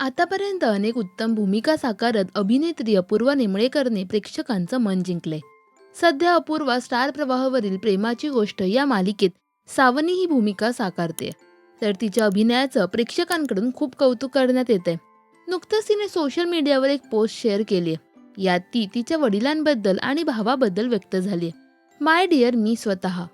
आतापर्यंत अनेक उत्तम भूमिका साकारत अभिनेत्री अपूर्वा नेमळेकरने प्रेक्षकांचं मन जिंकले. सध्या अपूर्वा स्टार प्रवाहावरील प्रेमाची गोष्ट या मालिकेत सावनी ही भूमिका साकारते. तर तिच्या अभिनयाचं प्रेक्षकांकडून खूप कौतुक करण्यात येते. नुकतंच तिने सोशल मीडियावर एक पोस्ट शेअर केली. यात ती तिच्या वडिलांबद्दल आणि भावाबद्दल व्यक्त झाली. माय डिअर मी स्वतः.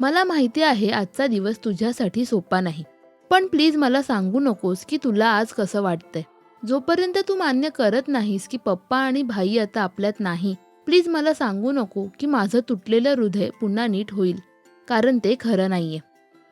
मला माहिती आहे आजचा दिवस तुझ्यासाठी सोपा नाही. पण प्लीज मला सांगू नकोस की तुला आज कसं वाटतंय. जोपर्यंत तू मान्य करत नाहीस की पप्पा आणि भाई आता आपल्यात नाही प्लीज मला सांगू नको की माझं तुटलेलं हृदय पुन्हा नीट होईल कारण ते खरं नाहीये.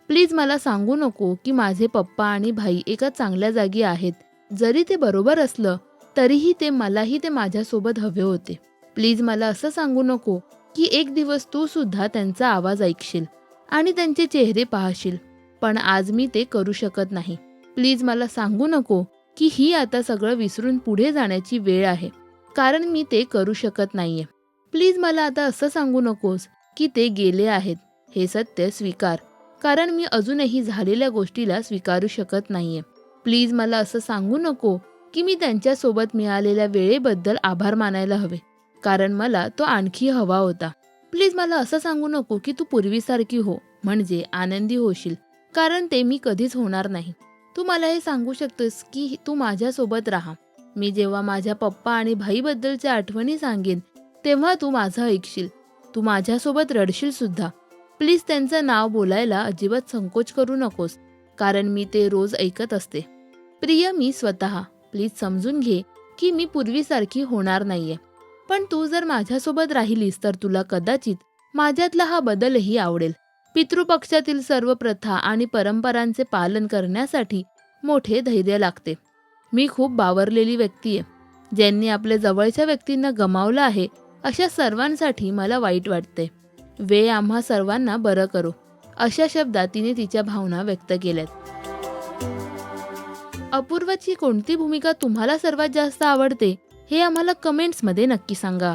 प्लीज मला सांगू नको की माझे पप्पा आणि भाई एका चांगल्या जागी आहेत. जरी ते बरोबर असलं तरीही ते मलाही ते माझ्यासोबत हवे होते. प्लीज मला असं सांगू नको की एक दिवस तू सुद्धा त्यांचा आवाज ऐकशील आणि त्यांचे चेहरे पाहशील. पण आज मी ते करू शकत नाही. प्लीज मला सांगू नको की ही आता सगळं विसरून पुढे जाण्याची वेळ आहे. कारण मी ते करू शकत नाहीये. प्लीज मला आता असं सांगू नकोस की ते गेले आहेत. हे सत्य स्वीकार. कारण मी अजूनही झालेल्या गोष्टीला स्वीकारू शकत नाहीये. प्लीज मला असं सांगू नको की मी त्यांच्यासोबत मिळालेल्या वेळेबद्दल आभार मानायला हवे. कारण मला तो आणखी हवा होता. प्लीज मला असं सांगू नको की तू पूर्वीसारखी हो. म्हणजे आनंदी होशील. कारण ते मी कधीच होणार नाही. तू मला हे सांगू शकतोस की तू माझ्यासोबत राहा. मी जेव्हा माझ्या पप्पा आणि भाईबद्दलच्या आठवणी सांगेन तेव्हा तू माझं ऐकशील. तू माझ्यासोबत रडशील सुद्धा. प्लीज त्यांचं नाव बोलायला अजिबात संकोच करू नकोस कारण मी ते रोज ऐकत असते. प्रिय मी स्वतः. प्लीज समजून घे की मी पूर्वीसारखी होणार नाहीये. पण तू जर माझ्यासोबत राहिलीस तर तुला कदाचित माझ्यातला हा बदलही आवडेल. पितृपक्षातील सर्व प्रथा आणि परंपरांचे पालन करण्यासाठी मोठे धैर्य लागते. मी खूप बावरलेली व्यक्ती आहे. ज्यांनी आपल्या जवळच्या व्यक्तींना गमावलं आहे अशा सर्वांसाठी मला वाईट वाटते. वे आम्हा सर्वांना बरं करो अशा शब्दात तिने तिच्या भावना व्यक्त केल्यात. अपूर्वाची कोणती भूमिका तुम्हाला सर्वात जास्त आवडते हे आम्हाला कमेंट्समध्ये नक्की सांगा.